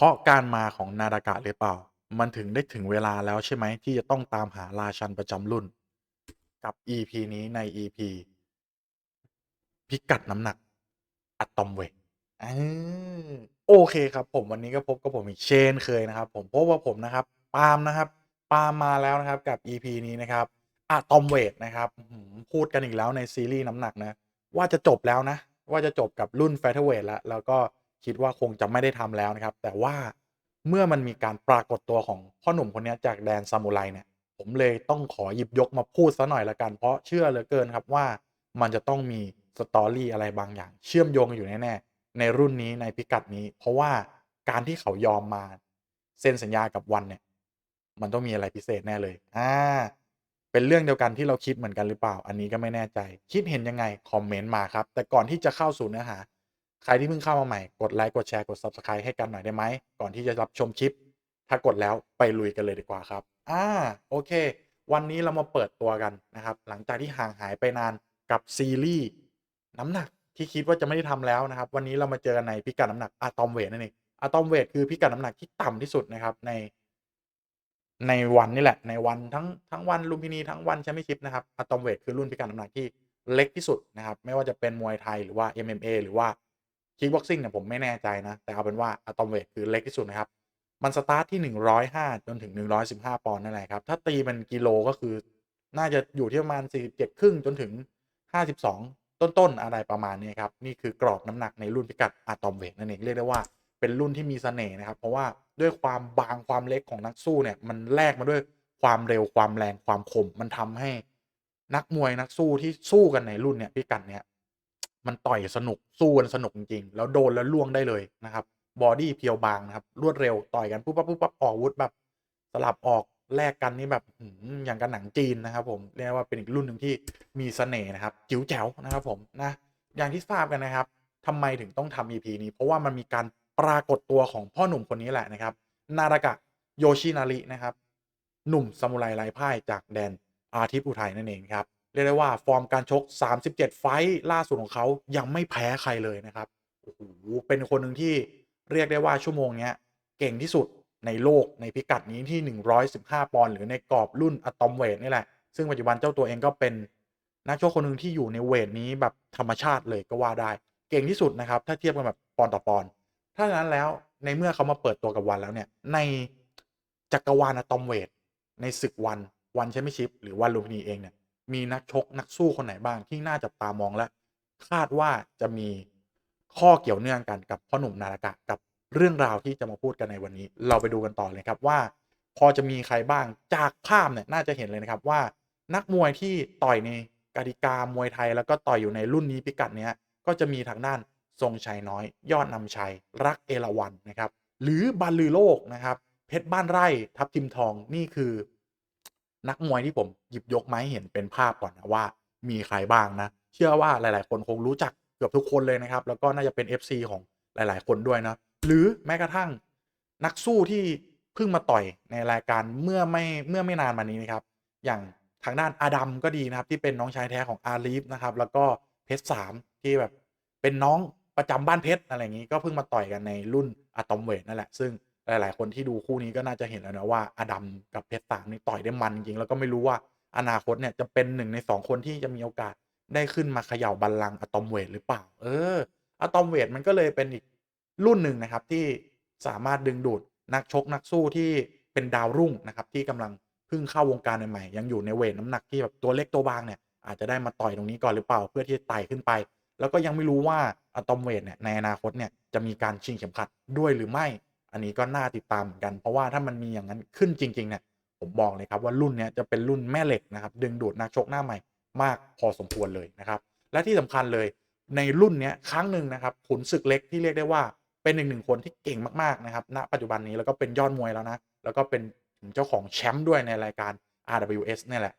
เพราะการมาของนาดากะหรือเปล่า มันถึงได้ถึงเวลาแล้วใช่ไหมที่จะต้องตามหาราชันประจำรุ่น กับ EP นี้ใน EP พิกัดน้ำหนักอะตอมเวทโอเคครับ ผมวันนี้ก็พบกับผมอีกเช่นเคยนะครับ ผมพบว่าผมนะครับปาล์มนะครับปาล์มมาแล้วนะครับกับ EP นี้นะครับอะตอมเวทนะครับพูดกันอีกแล้วในซีรีส์น้ำหนักนะ ว่าจะจบแล้วนะ ว่าจะจบกับรุ่น Featherweight แล้วแล้วก็ คิดว่าคงจะไม่ได้ทำแล้วนะครับ แต่ว่าเมื่อมันมีการปรากฏตัวของพ่อหนุ่มคนนี้จากแดนซามูไรเนี่ย ผมเลยต้องขอหยิบยกมาพูดสักหน่อยละกัน เพราะเชื่อเหลือเกินครับว่ามันจะต้องมี story อะไรบางอย่าง เชื่อมโยงอยู่แน่ๆในรุ่นนี้ในพิกัดนี้ เพราะว่าการที่เขายอมมาเซ็นสัญญากับวันเนี่ย มันต้องมีอะไรพิเศษแน่เลยอ่าเป็นเรื่องเดียวกันที่เราคิดเหมือนกันหรือเปล่า อันนี้ก็ไม่แน่ใจ คิดเห็นยังไงคอมเมนต์มาครับ แต่ก่อนที่จะเข้าสู่เนื้อหา ใครที่เพิ่งเข้ามาใหม่ กดไลค์ กดแชร์ กด Subscribe ให้กันหน่อยได้ไหม ก่อนที่จะรับชมคลิป ถ้ากดแล้วไปลุยกันเลยดีกว่าครับ อ่า โอเค วันนี้เรามาเปิดตัวกันนะครับ หลังจากที่ห่างหายไปนานกับซีรีส์น้ำหนักที่คิดว่าจะไม่ได้ทำแล้วนะครับ วันนี้เรามาเจอกันในพิกัดน้ำหนักอะตอมเวทนั่นเองอะตอมเวทคือพิกัดน้ำหนักที่ต่ำที่สุดนะครับใน ในวันนี่แหละ ในวันทั้งทั้งวันลุมพินีทั้งวันแชมเปี้ยนชิปนะครับอะตอมเวทคือรุ่นพิกัดน้ำหนักที่เล็กที่สุดนะครับ ไม่ว่าจะเป็นมวยไทยหรือว่า MMA หรือว่า Kickboxing เนี่ยผมไม่แน่ใจนะ แต่เอาเป็นว่าอะตอมเวทคือเล็กที่สุดนะครับ มันสตาร์ตที่ 105 จนถึง 115 ปอนด์นั่นแหละครับ ถ้าตีเป็นกิโลก็คือน่าจะอยู่ที่ประมาณ 47 ครึ่งจนถึง 52 ต้นๆ อะไรประมาณนี้ครับ นี่คือกรอบน้ำหนักในรุ่นพิกัดอะตอมเวทนั่นเองเรียกได้ว่าเป็นรุ่นที่มีเสน่ห์นะครับ เพราะว่าด้วยความบางความเล็กของนักสู้เนี่ยมันแลกมาด้วยความเร็วความแรงความคมมันทำให้นักมวยนักสู้ที่สู้กันในรุ่นเนี่ยพิกัดเนี้ย มันต่อยสนุกสู้กันสนุกจริงๆแล้วโดนแล้วล่วงได้เลยนะครับบอดี้เพียวบางนะครับรวดเร็วต่อยกันปุ๊บปั๊บๆออกวุธแบบสลับออกแลกกันนี่แบบอย่างกับหนังจีนนะครับ ผมเรียกว่าเป็นอีกรุ่นหนึ่งที่มีเสน่ห์นะครับจิ๋วแจ๋วนะครับ ผมนะอย่างที่ทราบกันนะครับทำไมถึงต้องทำ EP นี้ เพราะว่ามันมีการปรากฏตัวของพ่อหนุ่มคนนี้แหละนะครับ นาดากะโยชินารินะครับ หนุ่มซามูไรไร้พ่ายจากแดนอาทิตย์อุทัยนั่นเองครับ รียกได้ว่าฟอร์มการชก 37 ไฟต์ล่าสุดของเขายังไม่แพ้ใครเลยนะครับโอ้โฮเป็นคนหนึ่งที่เรียกได้ว่าชั่วโมงเนี้ยเก่งที่สุดในโลกในพิกัดนี้ที่ 115 ปอนด์หรือในกรอบรุ่นอะตอมเวทนี่แหละ ซึ่งปัจจุบันเจ้าตัวเองก็เป็นนักชกคนหนึ่งที่อยู่ในเวตนี้แบบธรรมชาติเลยก็ว่าได้ เก่งที่สุดนะครับถ้าเทียบกันแบบปอนด์ต่อปอนด์ถ้าฉะนั้นแล้วในเมื่อเขามาเปิดตัวกับวันแล้วเนี่ยในจักรวาลอะตอมเวทในศึกวันวันแชมเปี้ยนชิปหรือวันลุมพินีเองเนี่ย มีนักชกนักสู้คนไหนบ้างที่น่าจับตามองและคาดว่าจะมีข้อเกี่ยวเนื่องกันกับพ่อหนุ่มนาดากะกับเรื่องราวที่จะมาพูดกันในวันนี้ เราไปดูกันต่อเลยครับว่า พอจะมีใครบ้างจากภาพเนี่ยน่าจะเห็นเลยนะครับว่านักมวยที่ต่อยในกติกามวยไทย แล้วก็ต่อยอยู่ในรุ่นนี้พิกัดเนี้ยก็จะมีทางด้านทรงชัยน้อย ยอดนำชัย รักเอราวัณนะครับ หรือบรรลือโลกนะครับ เพชรบ้านไร่ทับทิมทองนี่คือ นักมวยที่ผมหยิบยกมาให้เห็นเป็นภาพก่อนนะว่ามีใครบ้างนะ เชื่อว่าหลาย ๆ คนคงรู้จักเกือบทุกคนเลยนะครับ แล้วก็น่าจะเป็น FC ของหลาย ๆ คนด้วยนะ หรือแม้กระทั่งนักสู้ที่เพิ่งมาต่อยในรายการเมื่อไม่เมื่อไม่นานมานี้นะครับ อย่างทางด้านอาดัมก็ดีนะครับที่เป็นน้องชายแท้ของอาลีฟนะครับแล้วก็เพชรสามที่แบบเป็นน้องประจำบ้านเพชรอะไรอย่างงี้ก็เพิ่งมาต่อยกันในรุ่นอะตอมเวทนั่นแหละ ซึ่ง หลาย ๆ คนที่ดูคู่นี้ก็น่าจะเห็นแล้วนะว่าอดัมกับเพชรสามนี่ต่อยได้มันจริงแล้วก็ไม่รู้ว่าอนาคตเนี่ยจะเป็น1ใน2คนที่จะมีโอกาสได้ขึ้นมาเขย่าบัลลังก์อะตอมเวทหรือเปล่า เอออะตอมเวทมันก็เลยเป็นอีกรุ่นหนึ่งนะครับที่สามารถดึงดูดนักชกนักสู้ที่เป็นดาวรุ่งนะครับที่กำลังเพิ่งเข้าวงการใหม่ๆยังอยู่ในเวตน้ำหนักที่แบบตัวเล็กตัวบางเนี่ยอาจจะได้มาต่อยตรงนี้ก่อนหรือเปล่าเพื่อที่จะไต่ขึ้นไป แล้วก็ยังไม่รู้ว่าอะตอมเวทเนี่ยในอนาคตเนี่ยจะมีการชิงเข็มขัดด้วยหรือไม่ อันนี้ก็น่าติดตามเหมือนกัน เพราะว่าถ้ามันมีอย่างนั้นขึ้นจริงๆเนี่ยผมบอกเลยครับว่ารุ่นนี้จะเป็นรุ่นแม่เหล็กนะครับดึงดูดนักชกหน้าใหม่มากพอสมควรเลยนะครับและที่สำคัญเลยในรุ่นนี้ครั้งหนึ่งนะครับขุนศึกเล็กที่เรียกได้ว่าเป็นอีกหนึ่งคนที่เก่งมากๆนะครับณปัจจุบันนี้แล้วก็เป็นยอดมวยแล้วนะแล้วก็เป็นเจ้าของแชมป์ด้วยในรายการ RWS เนี่ยแหละ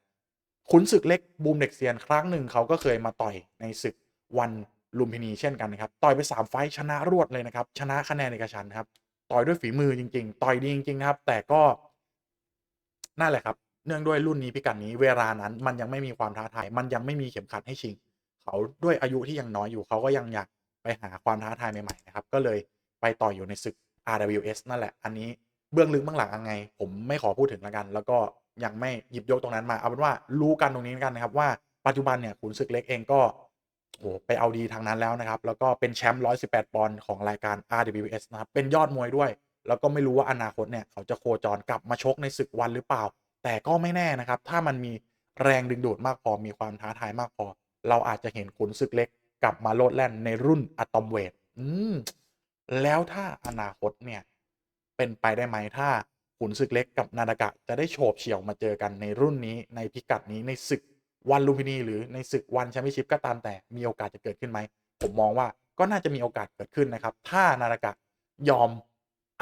ขุนศึกเล็กบูมเด็กเซียนครั้งหนึ่งเขาก็เคยมาต่อยในศึกวันลุมพินีเช่นกันนะครับต่อยไป 3 ไฟชนะรวดเลยนะครับชนะคะแนนเอกฉันครับ ต่อยด้วยฝีมือจริง ๆ ต่อยดีจริงๆนะครับ แต่ก็นั่นแหละครับ เนื่องด้วยรุ่นนี้พิกัดนี้เวลานั้น มันยังไม่มีความท้าทาย มันยังไม่มีเข็มขัดให้ชิง เขาด้วยอายุที่ยังน้อยอยู่เขาก็ยังอยากไปหาความท้าทายใหม่ๆนะครับ ก็เลยไปต่อยอยู่ในศึก RWS นั่นแหละ อันนี้เบื้องลึกเบื้องหลังยังไง ผมไม่ขอพูดถึงแล้วกัน แล้วก็ยังไม่หยิบยกตรงนั้นมา เอาเป็นว่ารู้กันตรงนี้กันนะครับว่าปัจจุบันเนี่ยขุนศึกเล็กเองก็ โอ้โฮไปเอาดีทางนั้นแล้วนะครับ แล้วก็เป็นแชมป์118 ปอนด์ของรายการ RWS นะครับ เป็นยอดมวยด้วย แล้วก็ไม่รู้ว่าอนาคตเนี่ยเขาจะโคจรกลับมาชกในศึกวันหรือเปล่า แต่ก็ไม่แน่นะครับ ถ้ามันมีแรงดึงดูดมากพอ มีความท้าทายมากพอ เราอาจจะเห็นขุนศึกเล็กกลับมาโลดแล่นในรุ่นอะตอมเวตอืม แล้วถ้าอนาคตเนี่ย เป็นไปได้ไหมถ้าขุนศึกเล็กกับนาดากะจะได้โฉบเฉี่ยวมาเจอกันในรุ่นนี้ในพิกัดนี้ในศึก วันลุมพินีหรือในศึกวันแชมเปี้ยนชิปก็ตามแต่มีโอกาสจะเกิดขึ้นไหม ผมมองว่าก็น่าจะมีโอกาสเกิดขึ้นนะครับ ถ้านาดากะยอม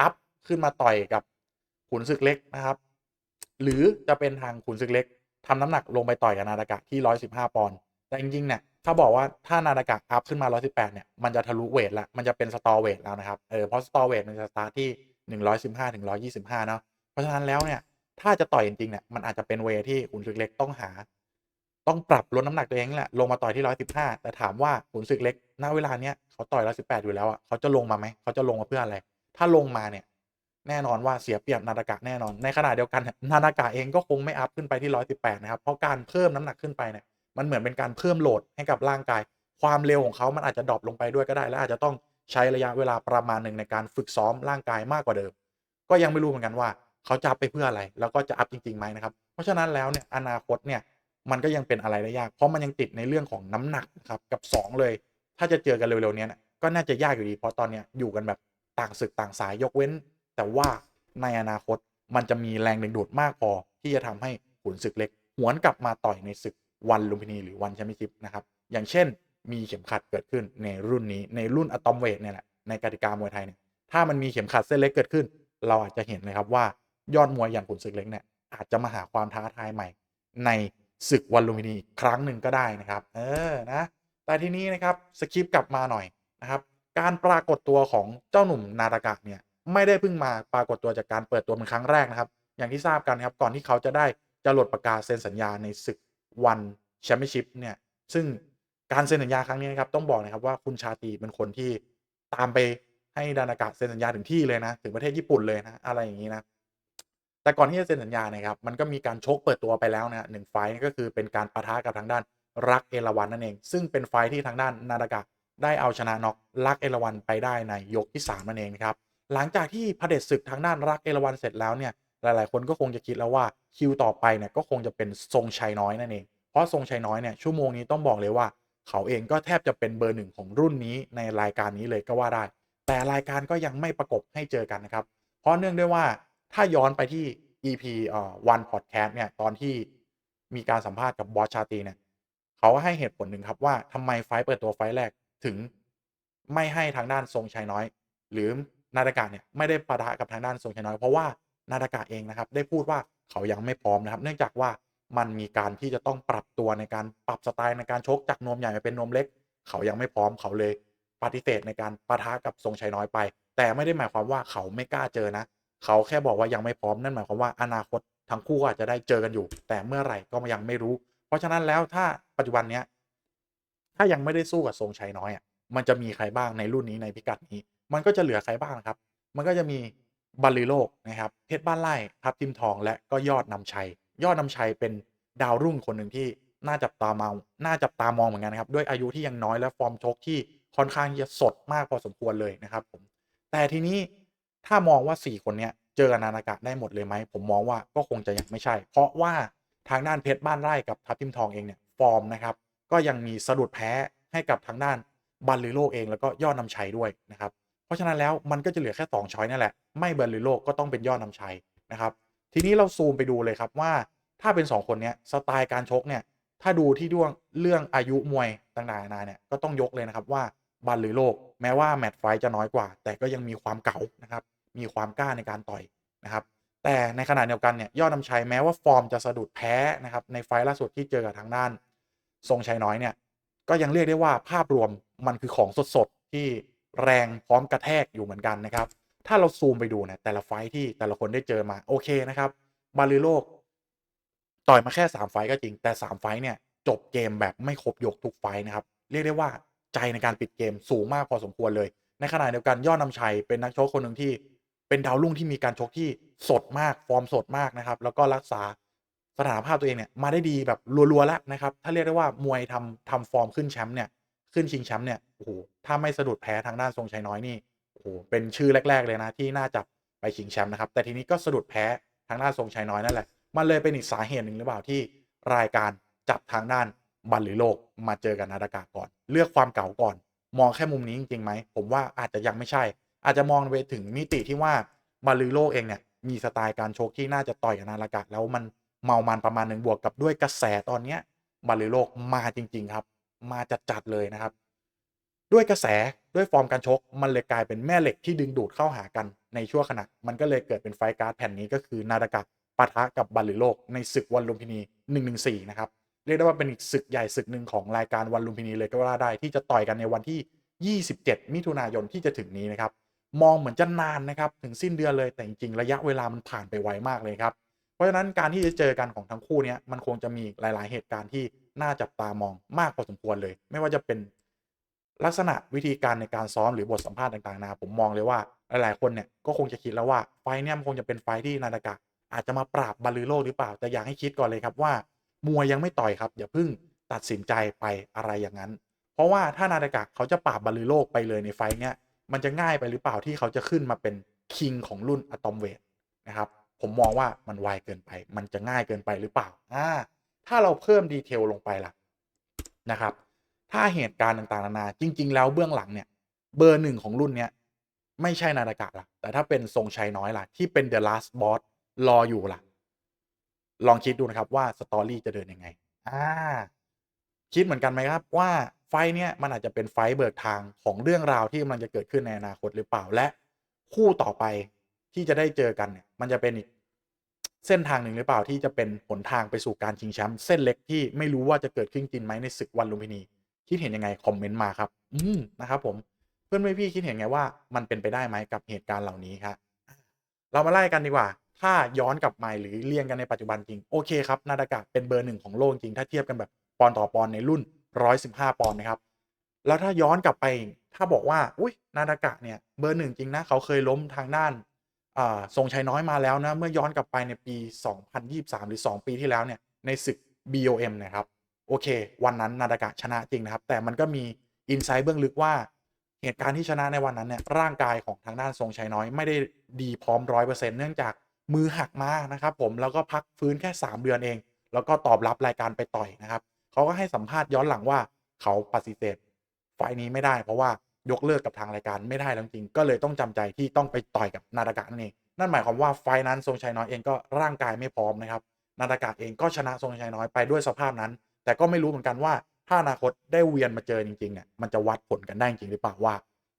อัปขึ้นมาต่อยกับขุนศึกเล็กนะครับ หรือจะเป็นทางขุนศึกเล็กทำน้ำหนักลงไปต่อยกับนาดากะที่115ปอนด์แต่จริงๆเนี่ยถ้าบอกว่าถ้านาดากะอัปขึ้นมา118เนี่ยมันจะทะลุเวตแล้วมันจะเป็น Stall Weight แล้วนะครับเออเพราะ Stall Weight มันจะสตาร์ตที่115-125เนาะเพราะฉะนั้นแล้วเนี่ยถ้าจะต่อยจริงๆเนี่ยมันอาจจะเป็นเวที่ขุนศึกเล็กต้องหา ต้องปรับลดน้ำหนักตัวเองแหละลงมาต่อยที่115แต่ถามว่าขุนศึกเล็กณเวลาเนี้ยเขาต่อย118อยู่แล้วอะเขาจะลงมาไหมเขาจะลงมาเพื่ออะไร ถ้าลงมาเนี่ย แน่นอนว่าเสียเปรียบนาดากะแน่นอนในขณะเดียวกันเนี่ยนาดากะเองก็คงไม่อัปขึ้นไปที่118นะครับเพราะการเพิ่มน้ำหนักขึ้นไปเนี่ยมันเหมือนเป็นการเพิ่มโหลดให้กับร่างกาย ความเร็วของเขามันอาจจะดรอปลงไปด้วยก็ได้ และอาจจะต้องใช้ระยะเวลาประมาณหนึ่งในการฝึกซ้อมร่างกายมากกว่าเดิม ก็ยังไม่รู้เหมือนกันว่า เขาจะไปเพื่ออะไร แล้วก็จะอัปจริงๆไหมนะครับ เพราะฉะนั้นแล้วเนี่ยอนาคตเนี่ย มันก็ยังเป็นอะไรได้ยาก เพราะมันยังติดในเรื่องของน้ำหนักนะครับกับ 2 เลย ถ้าจะเจอกันเร็วๆนี้นี่ยก็น่าจะยากอยู่ดีเพราะตอนเนี้ยอยู่กันแบบต่างศึกต่างสายยกเว้น แต่ว่าในอนาคตมันจะมีแรงดึงดูดมากพอที่จะทำให้ขุนศึกเล็ก หวนกลับมาต่อยในศึกวันลุมพินีหรือวันแชมเปี้ยนชิปนะครับอย่างเช่นมีเข็มขัดเกิดขึ้นในรุ่นนี้ในรุ่นอะตอมเวตเนี่ยแหละในกติกามวยไทยเนี่ยถ้ามันมีเข็มขัดเส้นเล็กเกิดขึ้น เราอาจจะเห็นเลยครับว่ายอดมวยอย่างขุนศึกเล็กเนี่ยอาจจะมาหาความท้าทายใหม่ ใน ศึกวันลุมพินีอีกครั้งหนึ่งก็ได้นะครับ เออนะแต่ทีนี้นะครับสคริปกลับมาหน่อยนะครับ การปรากฏตัวของเจ้าหนุ่มนาดากะเนี่ยไม่ได้เพิ่งมาปรากฏตัวจากการเปิดตัวเป็นครั้งแรกนะครับ อย่างที่ทราบกันครับก่อนที่เขาจะได้จะหลดประกาศเซ็นสัญญาในศึกวันแชมเปี้ยนชิพเนี่ยซึ่งการเซ็นสัญญาครั้งนี้นะครับต้องบอกนะครับว่าคุณชาตีเป็นคนที่ตามไปให้ดานากะเซ็นสัญญาถึงที่เลยนะ ถึงประเทศญี่ปุ่นเลยนะ อะไรอย่างงี้นะ แต่ก่อนที่จะเซ็นสัญญาเนี่ยครับมันก็มีการชกเปิดตัวไปแล้วนะหนึ่งไฟก็คือเป็นการปะทะกับทางด้านรักเอราวัณนั่นเอง ซึ่งเป็นไฟที่ทางด้านนาดากะได้เอาชนะน็อกรักเอราวัณไปได้ในยกที่3นั่นเองนะครับหลังจากที่เด็จศึกทางด้านรักเอราวัณเสร็จแล้วเนี่ยหลายๆ คนก็คงจะคิดแล้วว่าคิวต่อไปเนี่ยก็คงจะเป็นทรงชัยน้อยนั่นเองเพราะทรงชัยน้อยเนี่ยชั่วโมงนี้ต้องบอกเลยว่า เขาเองก็แทบจะเป็นเบอร์หนึ่งของรุ่นนี้ในรายการนี้เลยก็ว่าได้ แต่รายการก็ยังไม่ประกบให้เจอกันนะครับเพราะเนื่องด้วยว่า ถ้าย้อนไปที่ EP เอ่อวันพอดแคสต์เนี่ย ตอนที่มีการสัมภาษณ์กับบอสชาตีเนี่ยเขาให้เหตุผลหนึ่งครับว่าทำไมไฟเปิดตัวไฟแรกถึงไม่ให้ทางด้านทรงชัยน้อย หรือนาดากะเนี่ยไม่ได้ปะทะกับทางด้านทรงชัยน้อย เพราะว่านาดากะเองนะครับได้พูดว่าเขายังไม่พร้อมนะครับ เนื่องจากว่ามันมีการที่จะต้องปรับตัวในการปรับสไตล์ในการชกจากนมใหญ่มาเป็นนมเล็ก เขายังไม่พร้อมเขาเลยปฏิเสธในการปะทะกับทรงชัยน้อยไป แต่ไม่ได้หมายความว่าเขาไม่กล้าเจอนะ เขาแค่บอกว่ายังไม่พร้อมนั่นหมายความว่าอนาคตทั้งคู่อาจจะได้เจอกันอยู่ แต่เมื่อไหร่ก็ยังไม่รู้ เพราะฉะนั้นแล้วถ้าปัจจุบันเนี้ยถ้ายังไม่ได้สู้กับทรงชัยน้อยอะมันจะมีใครบ้างในรุ่นนี้ในพิกัดนี้ มันก็จะเหลือใครบ้างครับ มันก็จะมีบัลลือโลกนะครับเพชรบ้านไร่ทับทิมทองและก็ยอดนำชัย ยอดนำชัยเป็นดาวรุ่งคนหนึ่งที่น่าจับตามองน่าจับตามองเหมือนกันนะครับ ด้วยอายุที่ยังน้อยและฟอร์มชกที่ค่อนข้างจะสดมากพอสมควรเลยนะครับผมแต่ทีนี้ ถ้ามองว่า 4 คนเนี้ยเจอกับนาดากะได้หมดเลยไหม ผมมองว่าก็คงจะยังไม่ใช่ เพราะว่าทางด้านเพชรบ้านไร่กับทับทิมทองเองเนี่ยฟอร์มนะครับ ก็ยังมีสะดุดแพ้ให้กับทางด้านบัลลือโลกเองแล้วก็ยอดนำชัยด้วยนะครับ เพราะฉะนั้นแล้วมันก็จะเหลือแค่2ช้อยนั่นแหละ ไม่บัลลือโลกก็ต้องเป็นยอดนำชัยนะครับ ทีนี้เราซูมไปดูเลยครับว่าถ้าเป็น 2 คนเนี้ยสไตล์การชกเนี่ยถ้าดูที่ด้วงเรื่องอายุมวยต่างๆนานาเนี่ยก็ต้องยกเลยนะครับว่า บัลลือโลก แม้ว่าแมตช์ไฟจะน้อยกว่า แต่ก็ยังมีความเก๋านะครับ มีความกล้าในการต่อยนะครับ แต่ในขณะเดียวกันเนี่ยยอดนำชัยแม้ว่าฟอร์มจะสะดุดแพ้นะครับในไฟท์ล่าสุดที่เจอกับทางด้าน ทรงชัยน้อยเนี่ยก็ยังเรียกได้ว่าภาพรวมมันคือของสดๆที่แรงพร้อมกระแทกอยู่เหมือนกันนะครับ ถ้าเราซูมไปดูเนี่ยแต่ละไฟท์ที่แต่ละคนได้เจอมาโอเคนะครับบาลือโลกต่อยมาแค่ 3 ไฟท์ก็จริงแต่ 3 ไฟท์เนี่ยจบเกมแบบไม่ครบยกทุกไฟท์นะครับ เรียกได้ว่า ใจในการปิดเกมสูงมากพอสมควรเลย ในขณะเดียวกันยอดนำชัยเป็นนักชกคนหนึ่งที่เป็นดาวรุ่งที่มีการชกที่สดมากฟอร์มสดมากนะครับ แล้วก็รักษาสถานภาพตัวเองเนี่ยมาได้ดีแบบรัวๆแล้วนะครับ ถ้าเรียกได้ว่ามวยทำทำฟอร์มขึ้นแชมป์เนี่ยขึ้นชิงแชมป์เนี่ยโอ้โฮถ้าไม่สะดุดแพ้ทางด้านทรงชัยน้อยนี่โอ้โฮเป็นชื่อแรก ๆ เลยนะที่น่าจะไปชิงแชมป์นะครับแต่ทีนี้ก็สะดุดแพ้ทางด้านทรงชัยน้อยนั่นแหละมันเลยเป็นอีกสาเหตุหนึ่งหรือเปล่าที่รายการจับทางด้าน บัลลือโลกมาเจอกับนาดากะก่อน เลือกความเก่าก่อน มองแค่มุมนี้จริงๆไหมผมว่าอาจจะยังไม่ใช่ อาจจะมองไปถึงมิติที่ว่าบัลลือโลกเองเนี่ยมีสไตล์การชกที่น่าจะต่อยกับนาดากะแล้วมันเมามันประมาณหนึ่งบวกกับด้วยกระแสตอนเนี้ยบัลลือโลกมาจริง ๆ ครับ มาจัดๆเลยนะครับ ด้วยกระแสด้วยฟอร์มการชกมันเลยกลายเป็นแม่เหล็กที่ดึงดูดเข้าหากันในชั่วขณะ มันก็เลยเกิดเป็นไฟการ์ดแผ่นนี้ก็คือนาดากะปะทะกับบัลลือโลกในศึกวันลุมพินี114 นะครับ เรียกได้ว่าเป็นอีกศึกใหญ่ศึกหนึ่งของรายการวันลุมพินีเลยก็ว่าได้ที่จะต่อยกันในวันที่ 27 มิถุนายนที่จะถึงนี้นะครับ มองเหมือนจะนานนะครับถึงสิ้นเดือนเลยแต่จริงๆระยะเวลามันผ่านไปไวมากเลยครับ เพราะฉะนั้นการที่จะเจอกันของทั้งคู่เนี้ยมันคงจะมีหลาย ๆ เหตุการณ์ที่น่าจับตามองมากพอสมควรเลย ไม่ว่าจะเป็นลักษณะวิธีการในการซ้อมหรือบทสัมภาษณ์ต่างๆนาผมมองเลยว่าหลายๆคนเนี่ยก็คงจะคิดแล้วว่าไฟเนี่ยมันคงจะเป็นไฟที่นาดากะอาจจะมาปราบบัลลือโลกหรือเปล่าแต่อยากให้คิดก่อนเลยครับว่า มวยยังไม่ต่อยครับอย่าเพิ่งตัดสินใจไปอะไรอย่างนั้น เพราะว่าถ้านาดากะเขาจะปราบบัลลือโลกไปเลยในไฟเนี้ยมันจะง่ายไปหรือเปล่าที่เขาจะขึ้นมาเป็นคิงของรุ่นอะตอมเวทนะครับผมมองว่ามันไวเกินไป มันจะง่ายเกินไปหรือเปล่าอ่าถ้าเราเพิ่มดีเทลลงไปล่ะนะครับ ถ้าเหตุการณ์ต่างๆนานาจริง ๆ แล้วเบื้องหลังเนี่ยเบอร์หนึ่งของรุ่นเนี้ยไม่ใช่นาดากะล่ะ แต่ถ้าเป็นทรงชัยน้อยล่ะ ที่เป็น The Last Boss รออยู่ล่ะ ลองคิดดูนะครับว่าสตอรี่จะเดินยังไงอาคิดเหมือนกันไหมครับว่าไฟเนี้ยมันอาจจะเป็นไฟเบิกทางของเรื่องราวที่กำลังจะเกิดขึ้นในอนาคตหรือเปล่าและคู่ต่อไปที่จะได้เจอกันเนี่ยมันจะเป็นอีกเส้นทางหนึ่งหรือเปล่าที่จะเป็นหนทางไปสู่การชิงแชมป์เส้นเล็กที่ไม่รู้ว่าจะเกิดขึ้นจริงไหมในศึกวันลุมพินีคิดเห็นยังไงคอมเมนต์มาครับ อืมนะครับผมเพื่อนพี่คิดเห็นไงว่ามันเป็นไปได้ไหมกับเหตุการณ์เหล่านี้ครับเรามาไล่กันดีกว่า ถ้าย้อนกลับมาหรือเรียงกันในปัจจุบันจริง โอเคครับ นาดากะเป็นเบอร์หนึ่งของโลกจริง ถ้าเทียบกันแบบปอนต่อปอนในรุ่น 115 ปอนนะครับ แล้วถ้าย้อนกลับไป ถ้าบอกว่า อุ๊ยนาดากะเนี่ยเบอร์หนึ่งจริงนะ เขาเคยล้มทางด้านอ่าทรงชัยน้อยมาแล้วนะ เมื่อย้อนกลับไปในปี 2023 หรือ 2 ปีที่แล้วเนี่ยในศึก BOM นะครับ โอเค วันนั้นนาดากะชนะจริงนะครับ แต่มันก็มีอินไซต์เบื้องลึกว่าเหตุการณ์ที่ชนะในวันนั้นเนี่ยร่างกายของทางด้านทรงชัยน้อยไม่ได้ดีพร้อม100%เนื่องจาก มือหักมานะครับผมแล้วก็พักฟื้นแค่ 3 เดือนเอง แล้วก็ตอบรับรายการไปต่อยนะครับเขาก็ให้สัมภาษณ์ย้อนหลังว่าเขาปฏิเสธไฟนี้ไม่ได้ เพราะว่ายกเลิกกับทางรายการไม่ได้แล้วจริง ก็เลยต้องจำใจที่ต้องไปต่อยกับนาดากะนั่นเองนั่นหมายความว่าไฟนั้นทรงชัยน้อยเองก็ร่างกายไม่พร้อมนะครับนาดากะเองก็ชนะทรงชัยน้อยไปด้วยสภาพนั้น แต่ก็ไม่รู้เหมือนกันว่าถ้าอนาคตได้เวียนมาเจอจริงๆเนี่ยมันจะวัดผลกันได้จริงหรือเปล่าว่า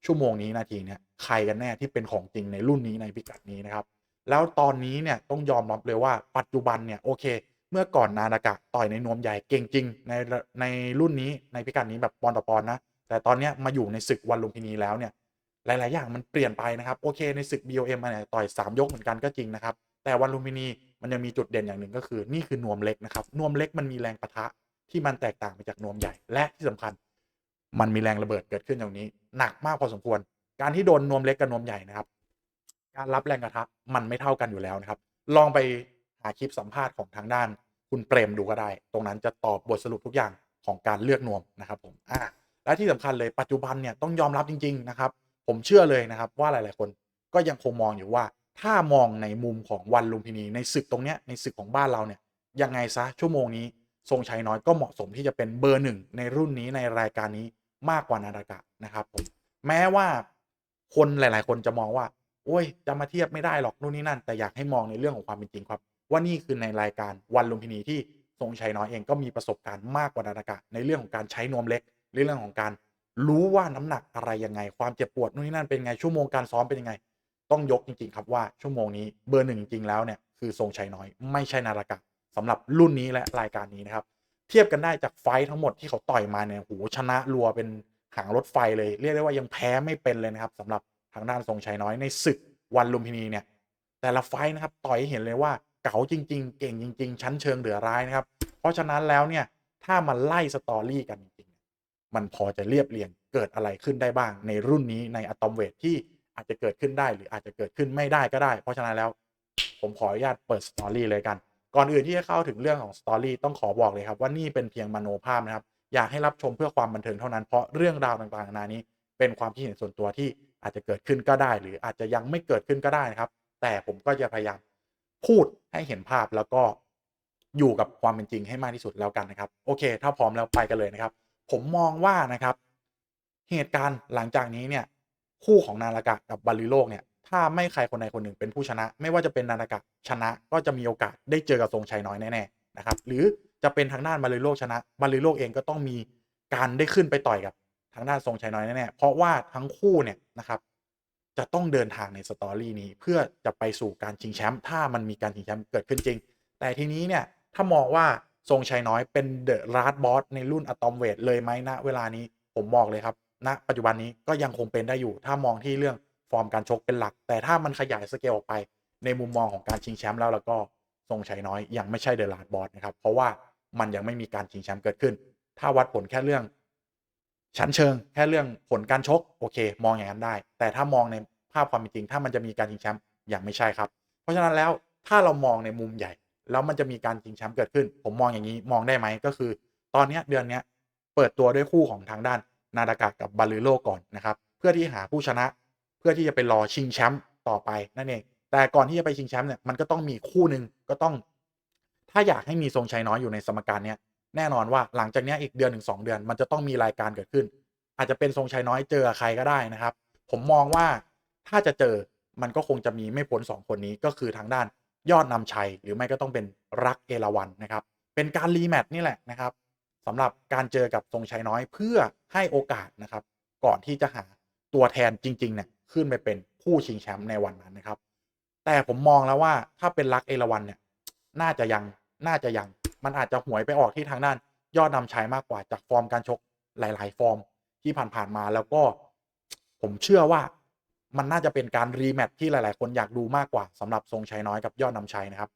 ชั่วโมงนี้นาทีเนี้ยใครกันแน่ที่เป็นของจริงในรุ่นนี้ในพิกัดนี้นะครับ แล้วตอนนี้เนี่ยต้องยอมรับเลยว่าปัจจุบันเนี่ยโอเค เมื่อก่อนนาดากะต่อยในนวมใหญ่เก่งจริงในในรุ่นนี้ในพิกัดนี้แบบปอนด์ต่อปอนด์นะแต่ตอนนี้มาอยู่ในศึกวันลุมพินีแล้วเนี่ยหลาย ๆ อย่างมันเปลี่ยนไปนะครับโอเคในศึก BOM อะเนี่ยต่อย 3 ยกเหมือนกันก็จริงนะครับแต่วันลุมพินีมันยังมีจุดเด่นอย่างหนึ่งก็คือนี่คือนวมเล็กนะครับนวมเล็กมันมีแรงปะทะที่มันแตกต่างไปจากนวมใหญ่และที่สำคัญ มันมีแรงระเบิดเกิดขึ้นตรงนี้ หนักมากพอสมควร การที่โดนนวมเล็กกับนวมใหญ่นะครับ การรับแรงกระทะมันไม่เท่ากันอยู่แล้วนะครับ ลองไปหาคลิปสัมภาษณ์ของทางด้าน คุณเปรมดูก็ได้ ตรงนั้นจะตอบบทสรุปทุกอย่างของการเลือกนวมนะครับผมอ่าและที่สำคัญเลยปัจจุบันเนี่ยต้องยอมรับจริง ๆ นะครับ ผมเชื่อเลยนะครับว่าหลายๆคนก็ยังคงมองอยู่ว่า ถ้ามองในมุมของวันลุมพินี ในศึกตรงเนี้ยในศึกของบ้านเราเนี่ยยังไงซะชั่วโมงนี้ทรงชัยน้อยก็เหมาะสมที่จะเป็นเบอร์หนึ่งในรุ่นนี้ในรายการนี้มากกว่านาดากะนะครับผมแม้ว่าคนหลาย ๆ คนจะมองว่า โอ้ยจะมาเทียบไม่ได้หรอกนู่นนี่นั่น แต่อยากให้มองในเรื่องของความเป็นจริงครับ ว่านี่คือในรายการวันลุมพินีที่ทรงชัยน้อยเองก็มีประสบการณ์มากกว่านาดากะในเรื่องของการใช้นวมเล็กในเรื่องของการรู้ว่าน้ำหนักอะไรยังไง ความเจ็บปวดนู่นนี่นั่นเป็นไงชั่วโมงการซ้อมเป็นยังไง ต้องยกจริงๆครับว่าชั่วโมงนี้เบอร์หนึ่งจริงแล้วเนี่ยคือทรงชัยน้อยไม่ใช่นาดากะสำหรับรุ่นนี้และรายการนี้นะครับเทียบกันได้จากไฟท์ทั้งหมดที่เขาต่อยมาเนี่ยโหชนะรัวเป็นหางรถไฟเลย เรียกได้ว่ายังแพ้ไม่เป็นเลยนะครับสำหรับ ทางด้านทรงชัยน้อยในศึกวันลุมพินีเนี่ยแต่ละไฟท์นะครับต่อยให้เห็นเลยว่าเก๋าจริง ๆ เก่งจริง ๆ ชั้นเชิงเหลือร้ายนะครับ เพราะฉะนั้นแล้วเนี่ยถ้ามันไล่สตอรี่กันจริงๆมันพอจะเรียบเรียงเกิดอะไรขึ้นได้บ้าง ในรุ่นนี้ในอะตอมเวทที่อาจจะเกิดขึ้นได้หรืออาจจะเกิดขึ้นไม่ได้ก็ได้ เพราะฉะนั้นแล้วผมขออนุญาตเปิดสตอรี่เลยกัน ก่อนอื่นที่จะเข้าถึงเรื่องของสตอรี่ต้องขอบอกเลยครับว่านี่เป็นเพียงมโนภาพนะครับอยากให้รับชมเพื่อความบันเทิงเท่านั้นเพราะเรื่องราวต่างๆนานี้ เป็นความคิดเห็นส่วนตัวที่ อาจจะเกิดขึ้นก็ได้ หรืออาจจะยังไม่เกิดขึ้นก็ได้นะครับ แต่ผมก็จะพยายามพูดให้เห็นภาพแล้วก็อยู่กับความเป็นจริงให้มากที่สุดแล้วกันนะครับ โอเค ถ้าพร้อมแล้วไปกันเลยนะครับ ผมมองว่านะครับ เหตุการณ์หลังจากนี้เนี่ย คู่ของนารากะกับบาริโลกเนี่ย ถ้าไม่ใครคนใดคนหนึ่งเป็นผู้ชนะ ไม่ว่าจะเป็นนารากะชนะ ก็จะมีโอกาสได้เจอกับทรงชัยน้อยแน่ๆนะครับ หรือจะเป็นทางด้านบาริโลกชนะบาริโลกเองก็ต้องมีการได้ขึ้นไปต่อยกับ ทางด้านทรงชัยน้อยแน่ๆเพราะว่าทั้งคู่เนี่ยนะครับจะต้องเดินทางในสตอรี่นี้เพื่อจะไปสู่การชิงแชมป์ถ้ามันมีการชิงแชมป์เกิดขึ้นจริง แต่ทีนี้เนี่ยถ้ามองว่าทรงชัยน้อยเป็นเดอะราร์บอสในรุ่นอะตอมเวทเลยไหมณเวลานี้ผมบอกเลยครับณปัจจุบันนี้ก็ยังคงเป็นได้อยู่ ถ้ามองที่เรื่องฟอร์มการชกเป็นหลัก แต่ถ้ามันขยายสเกลออกไป ในมุมมองของการชิงแชมป์แล้วแล้วก็ทรงชัยน้อยยังไม่ใช่เดอะราร์บอสนะครับเพราะว่ามันยังไม่มีการชิงแชมป์เกิดขึ้น ถ้าวัดผลแค่เรื่อง ชั้นเชิงแค่เรื่องผลการชกโอเค มองอย่างนั้นได้ แต่ถ้ามองในภาพความเป็นจริง ถ้ามันจะมีการชิงแชมป์อยังไม่ใช่ครับ เพราะฉะนั้นแล้วถ้าเรามองในมุมใหญ่ แล้วมันจะมีการชิงแชมป์เกิดขึ้น ผมมองอย่างนี้มองได้ไหมก็คือ ตอนนี้เดือนนี้เปิดตัวด้วยคู่ของทางด้านนาดากะกับบาลือโลก่อนนะครับเพื่อที่หาผู้ชนะ เพื่อที่จะไปรอชิงแชมป์ต่อไปนั่นเองแต่ก่อนที่จะไปชิงแชมป์เนี่ยมันก็ต้องมีคู่หนึ่งก็ต้อง ถ้าอยากให้มีทรงชัยน้อยอยู่ในสมการเนี้ย แน่นอนว่าหลังจากนี้อีกเดือนถึงสองเดือน มันจะต้องมีรายการเกิดขึ้น อาจจะเป็นทรงชัยน้อยเจอใครก็ได้นะครับ ผมมองว่าถ้าจะเจอมันก็คงจะมีไม่พ้นสองคนนี้ก็คือทางด้านยอดนำชัย หรือไม่ก็ต้องเป็นรักเอราวันนะครับ เป็นการรีแมตช์นี่แหละนะครับสำหรับการเจอกับทรงชัยน้อยเพื่อให้โอกาสนะครับ ก่อนที่จะหาตัวแทนจริงๆเนี่ยขึ้นไปเป็นผู้ชิงแชมป์ในวันนั้นนะครับ แต่ผมมองแล้วว่าถ้าเป็นรักเอราวันเนี่ยน่าจะยังน่าจะยัง มันอาจจะหวยไปออกที่ทางด้าน ยอดนำชัยมากกว่าจากฟอร์มการชกหลาย ๆ ฟอร์มที่ผ่านๆมาแล้วก็ ผมเชื่อว่ามันน่าจะเป็นการรีแมตช์ที่หลาย ๆ คนอยากดูมากกว่าสำหรับทรงชัยน้อยกับยอดนำชัยนะครับ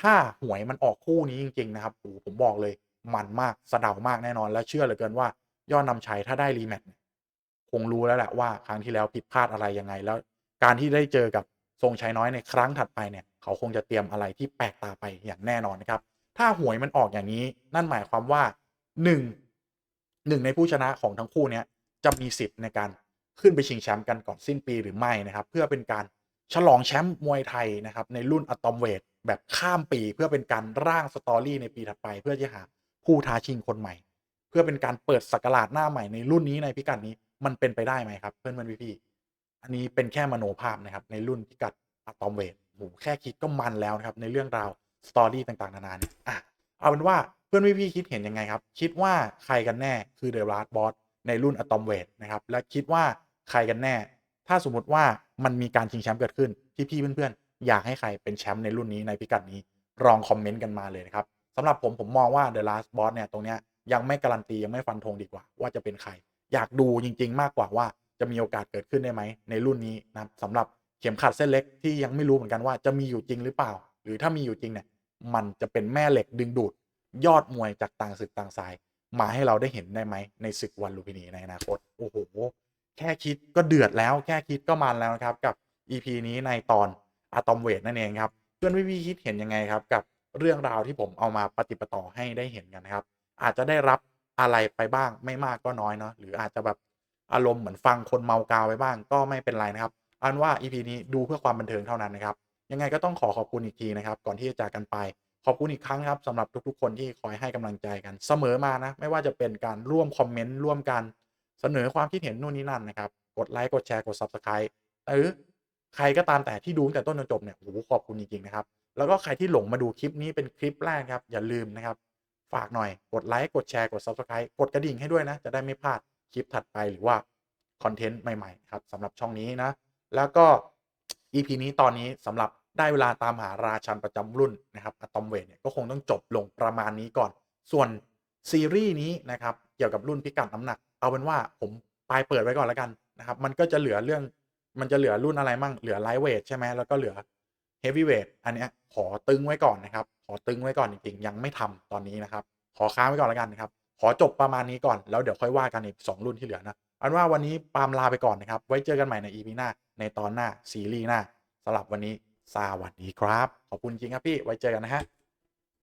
ถ้าหวยมันออกคู่นี้จริง ๆ นะครับโอ้ผมบอกเลยมันมากสะเดามากแน่นอน และเชื่อเหลือเกินว่ายอดนำชัยถ้าได้รีแมตช์คงรู้แล้วแหละว่าครั้งที่แล้วผิดพลาดอะไรยังไง แล้ว การที่ได้เจอกับทรงชัยน้อยในครั้งถัดไปเนี่ย เขาคงจะเตรียมอะไรที่แปลกตาไปอย่างแน่นอนนะครับ ถ้าหวยมันออกอย่างนี้ นั่นหมายความว่าหนึ่งหนึ่งในผู้ชนะของทั้งคู่เนี้ยจะมีสิทธิ์ในการขึ้นไปชิงแชมป์กันก่อนสิ้นปีหรือไม่นะครับ เพื่อเป็นการฉลองแชมป์มวยไทยนะครับ ในรุ่นอะตอมเวทแบบข้ามปีเพื่อเป็นการร่างสตอรี่ในปีถัดไป เพื่อจะหาผู้ท้าชิงคนใหม่ เพื่อเป็นการเปิดสักราชหน้าใหม่ในรุ่นนี้ในพิกัดนี้มันเป็นไปได้ไหมครับ เพื่อนเพื่อนพี่ๆอันนี้เป็นแค่มโนภาพนะครับ ในรุ่นพิกัดอะตอมเวทโหแค่คิดก็มันแล้วนะครับ ในเรื่องราว สตอรี่ต่างๆ นานาเนี่ยอะเอาเป็นว่าเพื่อนพี่ๆคิดเห็นยังไงครับ คิดว่าใครกันแน่คือเดอะราร์บอสในรุ่นอะตอมเวทนะครับ และคิดว่าใครกันแน่ ถ้าสมมติว่ามันมีการชิงแชมป์เกิดขึ้น พี่ๆเพื่อนๆ อยากให้ใครเป็นแชมป์ในรุ่นนี้ในพิกัดนี้ลองคอมเมนต์กันมาเลยนะครับสำหรับผมผมมองว่า The Last Boss เนี่ยตรงเนี้ยยังไม่การันตี ยังไม่ฟันธงดีกว่า ว่าจะเป็นใคร อยากดูจริง ๆ มากกว่าว่าจะมีโอกาสเกิดขึ้นได้ไหมในรุ่นนี้นะครับสำหรับเข็มขัดเส้นเล็กที่ยังไม่รู้เหมือนกันว่าจะมีอยู่จริงหรือเปล่า รือถ้ามีอยู่จริงเนี่ยมันจะเป็นแม่เหล็กดึงดูดยอดมวยจากต่างศึกต่างสาย มาให้เราได้เห็นได้ไหมในศึกวันลุมพินีในอนาคตโอ้โหแค่คิดก็เดือดแล้วแค่คิดก็มันแล้วนะครับกับ EP นี้ในตอนอะตอมเวทนั่นเองครับเพื่อนพี่ๆคิดเห็นยังไงครับ กับเรื่องราวที่ผมเอามาปฏิปต่อให้ได้เห็นกันครับ อาจจะได้รับอะไรไปบ้างไม่มากก็น้อยเนาะหรืออาจจะแบบอารมณ์เหมือนฟังคนเมากาวไปบ้างก็ไม่เป็นไรนะครับอันว่า EP นี้ดูเพื่อความบันเทิงเท่านั้นนะครับ ยังไงก็ต้องขอขอบคุณอีกทีนะครับ ก่อนที่จะจากกันไป ขอบคุณอีกครั้งครับสำหรับทุกๆ คนที่คอยให้กำลังใจกันเสมอมานะ ไม่ว่าจะเป็นการร่วมคอมเมนต์ร่วมกันเสนอความคิดเห็นนู่นนี่นั่นนะครับ กดไลค์กดแชร์กด Subscribe หรือใครก็ตามแต่ที่ดูตั้งแต่ต้นจนจบเนี่ยโอ้โหขอบคุณจริงๆนะครับ แล้วก็ใครที่หลงมาดูคลิปนี้เป็นคลิปแรกครับ อย่าลืมนะครับ ฝากหน่อยกดไลค์กดแชร์กด Subscribe กดกระดิ่งให้ด้วยนะ จะได้ไม่พลาดคลิปถัดไปหรือว่าคอนเทนต์ใหม่ๆครับสำหรับช่องนี้นะ แล้วก็ EP นี้ตอนนี้สำหรับได้เวลาตามหาราชันประจำรุ่นนะครับอะตอมเวทเนี่ยก็คงต้องจบลงประมาณนี้ก่อน ส่วนซีรีส์นี้นะครับเกี่ยวกับรุ่นพิกัดน้ำหนัก เอาเป็นว่าผมปลายเปิดไว้ก่อนแล้วกันนะครับมันก็จะเหลือเรื่องมันจะเหลือรุ่นอะไรมั่งเหลือไลท์เวทใช่ไหมแล้วก็เหลือเฮฟวีเวทอันเนี้ยขอตึงไว้ก่อนนะครับ ขอตึงไว้ก่อนจริงๆยังไม่ทำตอนนี้นะครับ ขอค้างไว้ก่อนแล้วกันนะครับ ขอจบประมาณนี้ก่อนแล้วเดี๋ยวค่อยว่ากันอีกสองรุ่นที่เหลือนะ อันว่าวันนี้ปาล์มลาไปก่อนนะครับ ไว้เจอกันใหม่ในอีพีหน้า ในตอนหน้าซีรีส์หน้าสำหรับวันนี้สวัสดีครับ ขอบคุณจริงครับพี่ไว้เจอกันนะฮะ